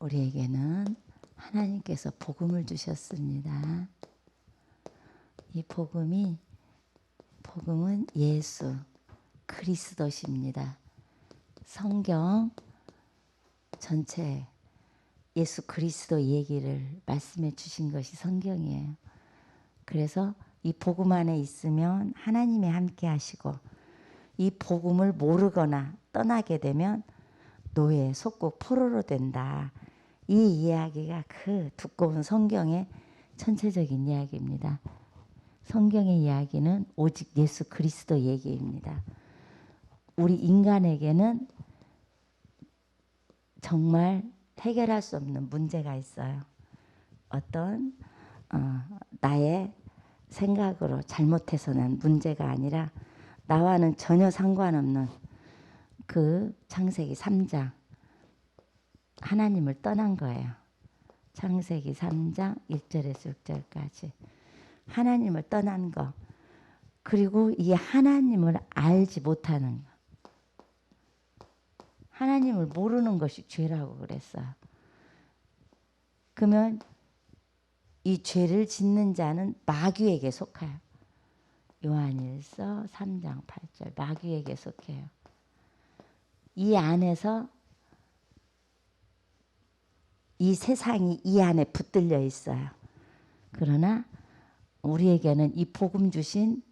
우리에게는 하나님께서 복음을 주셨습니다. 이 복음이 복음은 예수 그리스도십니다. 성경 전체 예수 그리스도 얘기를 말씀해 주신 것이 성경이에요. 그래서 이 복음 안에 있으면 하나님이 함께 하시고 이 복음을 모르거나 떠나게 되면 노예 속국 포로로 된다. 이 이야기가 그 두꺼운 성경의 전체적인 이야기입니다. 성경의 이야기는 오직 예수 그리스도 얘기입니다. 우리 인간에게는 정말 해결할 수 없는 문제가 있어요. 어떤 어, 나의 생각으로 잘못해서 난 문제가 아니라 나와는 전혀 상관없는 그 창세기 3장 하나님을 떠난 거예요. 창세기 3장 1절에서 6절까지 하나님을 떠난 거 그리고 이 하나님을 알지 못하는 거 하나님을 모르는 것이 죄라고 그랬어요. 그러면 이 죄를 짓는 자는 마귀에게 속해요. 요한일서 3장 8절 마귀에게 속해요. 이 안에서 이 세상이 이 안에 붙들려 있어요. 그러나 우리에게는 이 복음 주신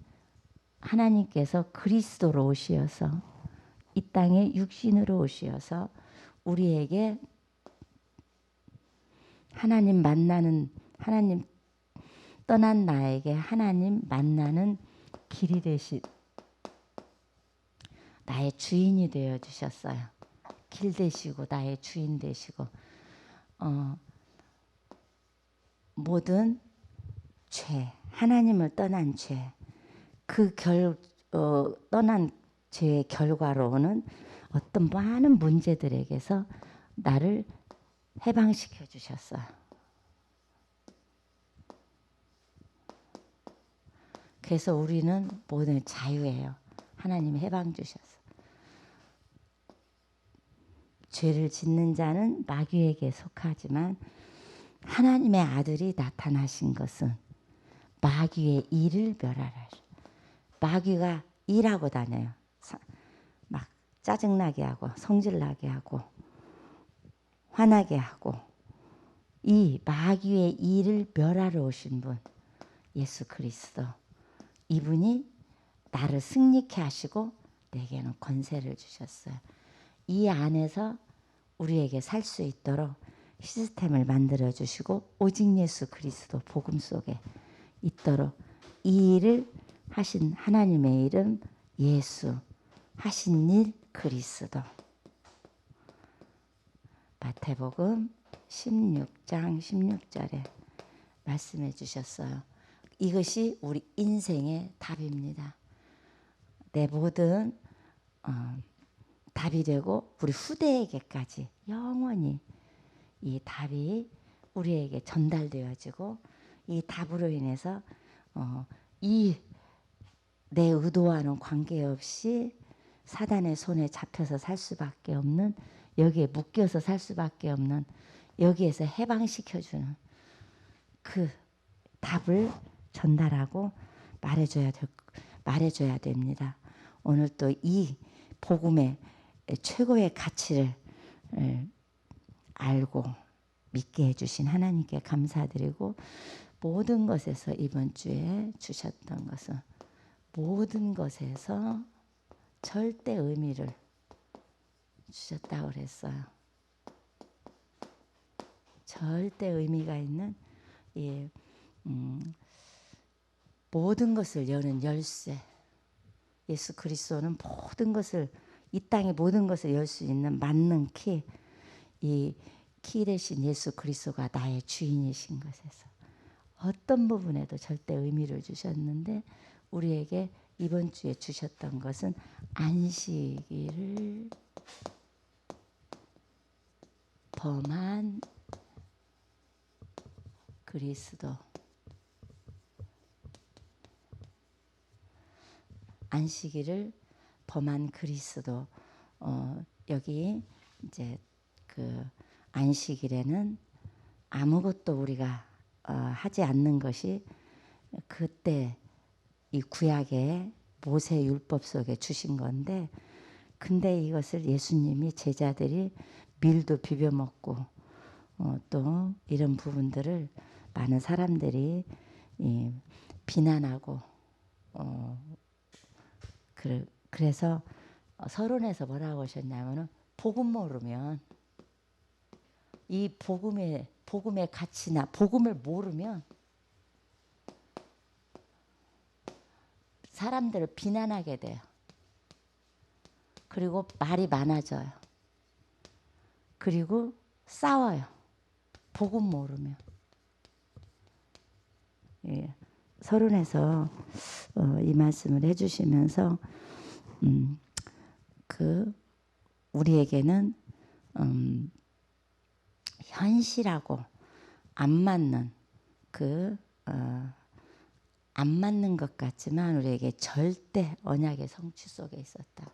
하나님께서 그리스도로 오시어서 이 땅에 육신으로 오시어서 우리에게 하나님 만나는 하나님 떠난 나에게 하나님 만나는 길이 되신 나의 주인이 되어 주셨어요. 길 되시고 나의 주인 되시고 어, 모든 죄 하나님을 떠난 죄 그 결 어, 떠난 죄의 결과로는 어떤 많은 문제들에게서 나를 해방시켜 주셨어요. 그래서 우리는 모든 자유예요. 하나님이 해방 주셨어. 죄를 짓는 자는 마귀에게 속하지만 하나님의 아들이 나타나신 것은 마귀의 일을 멸하라. 마귀가 일하고 다녀요. 막 짜증나게 하고 성질나게 하고 화나게 하고 이 마귀의 일을 멸하러 오신 분 예수 그리스도 이분이 나를 승리케 하시고 내게는 권세를 주셨어요. 이 안에서 우리에게 살 수 있도록 시스템을 만들어 주시고 오직 예수 그리스도 복음 속에 있도록 이 일을 하신 하나님의 이름 예수 하신 일 그리스도 마태복음 16장 16절에 말씀해 주셨어요. 이것이 우리 인생의 답입니다. 내 모든 어, 답이 되고 우리 후대에게까지 영원히 이 답이 우리에게 전달되어지고 이 답으로 인해서 어, 이내 의도와는 관계없이 사단의 손에 잡혀서 살 수밖에 없는 여기에 묶여서 살 수밖에 없는 여기에서 해방시켜주는 그 답을 전달하고 말해줘야 될, 말해줘야 됩니다. 오늘 또 이 복음의 최고의 가치를 알고 믿게 해주신 하나님께 감사드리고 모든 것에서 이번 주에 주셨던 것은 모든 것에서 절대 의미를 주셨다고 그랬어요. 절대 의미가 있는 예, 음, 모든 것을 여는 열쇠. 예수 그리스도는 모든 것을 이 땅의 모든 것을 열 수 있는 맞는 키. 이 키 대신 예수 그리스도가 나의 주인이신 것에서 어떤 부분에도 절대 의미를 주셨는데 우리에게 이번 주에 주셨던 것은 안식일을 범한 그리스도 안식일을 범한 그리스도 어, 여기 이제 그 안식일에는 아무것도 우리가 어, 하지 않는 것이 그때 이 구약의 모세 율법 속에 주신 건데 근데 이것을 예수님이 제자들이 밀도 비벼 먹고 어, 또 이런 부분들을 많은 사람들이 이, 비난하고 어, 그, 그래서 서론에서 뭐라고 하셨냐면은 복음 모르면 이 복음의 복음의 가치나 복음을 모르면 사람들을 비난하게 돼요. 그리고 말이 많아져요. 그리고 싸워요. 복음 모르면. 예, 서론에서 어, 이 말씀을 해주시면서 음, 그 우리에게는 음, 현실하고 안 맞는 그 어, 안 맞는 것 같지만 우리에게 절대 언약의 성취 속에 있었다.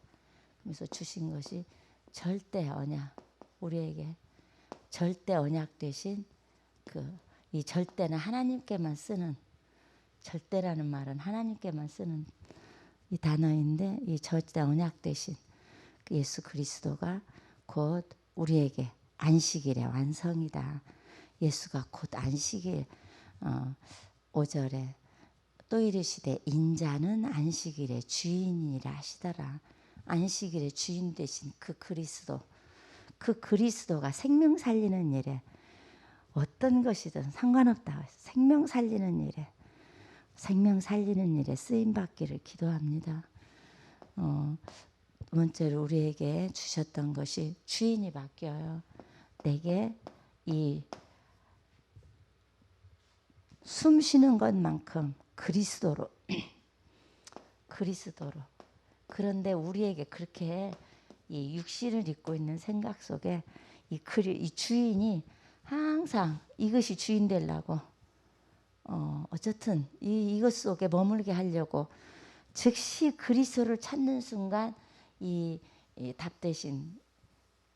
그래서 주신 것이 절대 언약 우리에게 절대 언약 대신 그 이 절대는 하나님께만 쓰는 절대라는 말은 하나님께만 쓰는 이 단어인데 이 절대 언약 대신 그 예수 그리스도가 곧 우리에게 안식일의 완성이다. 예수가 곧 안식일 어, 5절에 또 이르시되 인자는 안식일의 주인이라 하시더라. 안식일의 주인 되신 그 그리스도 그 그리스도가 생명 살리는 일에 어떤 것이든 상관없다. 생명 살리는 일에 생명 살리는 일에 쓰임 받기를 기도합니다. 어, 두 번째로 우리에게 주셨던 것이 주인이 바뀌어요. 내게 이 숨 쉬는 것만큼 그리스도로 그리스도로 그런데 우리에게 그렇게 이 육신을 입고 있는 생각 속에 이, 그리, 이 주인이 항상 이것이 주인 되려고 어, 어쨌든 이, 이것 속에 머물게 하려고 즉시 그리스도를 찾는 순간 이, 이 답 대신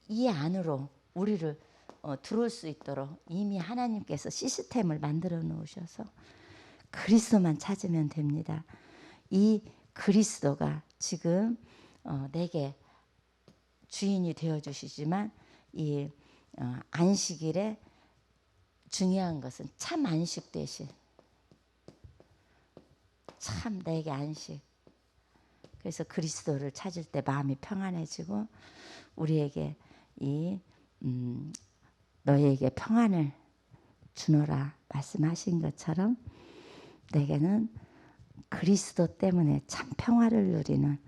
이 안으로 우리를 어, 들어올 수 있도록 이미 하나님께서 시스템을 만들어 놓으셔서 그리스도만 찾으면 됩니다. 이 그리스도가 지금 어, 내게 주인이 되어 주시지만 이 어, 안식일에 중요한 것은 참 안식 대신 참 내게 안식. 그래서 그리스도를 찾을 때 마음이 평안해지고 우리에게 이 음, 너희에게 평안을 주노라 말씀하신 것처럼 내게는 그리스도 때문에 참 평화를 누리는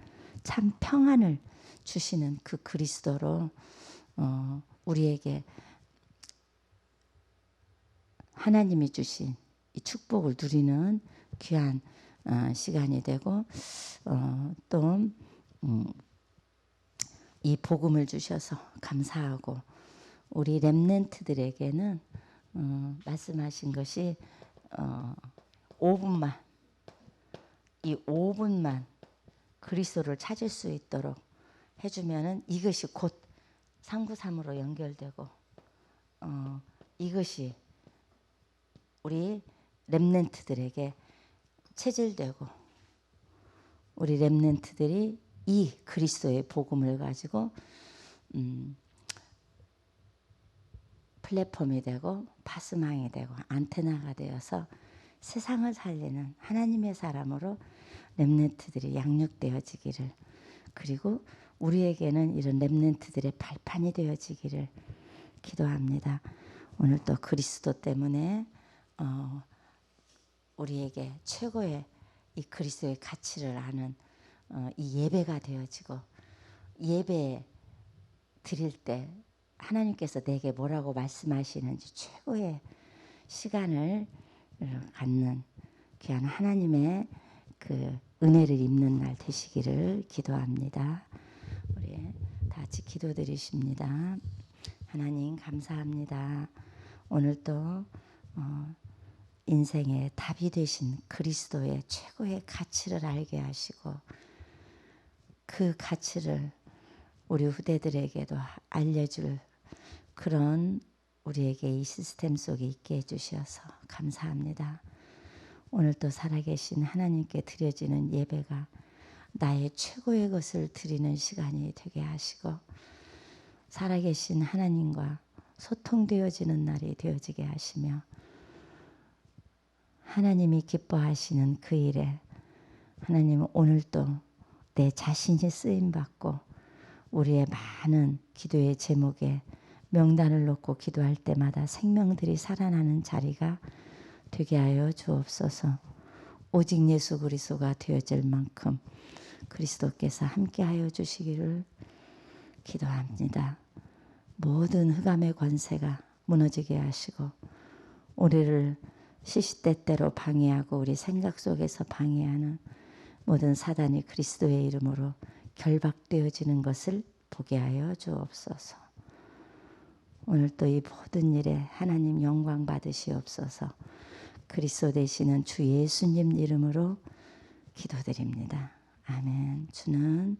참 평안을 주시는 그 그리스도로 어, 우리에게 하나님이 주신 이 축복을 누리는 귀한 어, 시간이 되고 어, 또이 음, 복음을 주셔서 감사하고 우리 렘넨트들에게는 어, 말씀하신 것이 어, 5분만 이 5분만 그리스도를 찾을 수 있도록 해주면은 이것이 곧 상구삼으로 연결되고 어, 이것이 우리 렘넨트들에게 체질되고 우리 렘넨트들이 이 그리스도의 복음을 가지고 음, 플랫폼이 되고 파스망이 되고 안테나가 되어서 세상을 살리는 하나님의 사람으로 렘넨트들이 양육되어지기를 그리고 우리에게는 이런 렘넨트들의 발판이 되어지기를 기도합니다. 오늘 또 그리스도 때문에 어, 우리에게 최고의 이 그리스도의 가치를 아는 어, 이 예배가 되어지고 예배 드릴 때 하나님께서 내게 뭐라고 말씀하시는지 최고의 시간을 갖는 귀한 하나님의 그 은혜를 입는 날 되시기를 기도합니다. 우리 다 같이 기도드리십니다. 하나님 감사합니다. 오늘도 어, 인생의 답이 되신 그리스도의 최고의 가치를 알게 하시고 그 가치를 우리 후대들에게도 알려줄 그런 우리에게 이 시스템 속에 있게 해주셔서 감사합니다. 오늘 또 살아계신 하나님께 드려지는 예배가 나의 최고의 것을 드리는 시간이 되게 하시고 살아계신 하나님과 소통되어지는 날이 되어지게 하시며 하나님이 기뻐하시는 그 일에 하나님은 오늘도 내 자신이 쓰임 받고 우리의 많은 기도의 제목에 명단을 놓고 기도할 때마다 생명들이 살아나는 자리가 되게 하여 주옵소서. 오직 예수 그리스도가 되어질 만큼 그리스도께서 함께 하여 주시기를 기도합니다. 모든 흑암의 권세가 무너지게 하시고 우리를 시시때때로 방해하고 우리 생각 속에서 방해하는 모든 사단이 그리스도의 이름으로 결박되어지는 것을 보게 하여 주옵소서. 오늘 또이 모든 일에 하나님 영광 받으시옵소서. 그리스도 되시는 주 예수님 이름으로 기도드립니다. 아멘. 주는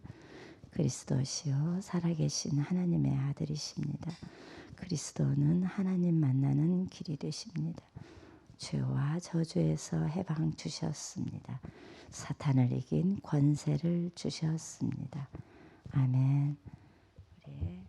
그리스도시요 살아계신 하나님의 아들이십니다. 그리스도는 하나님 만나는 길이 되십니다. 죄와 저주에서 해방 주셨습니다. 사탄을 이긴 권세를 주셨습니다. 아멘. 우리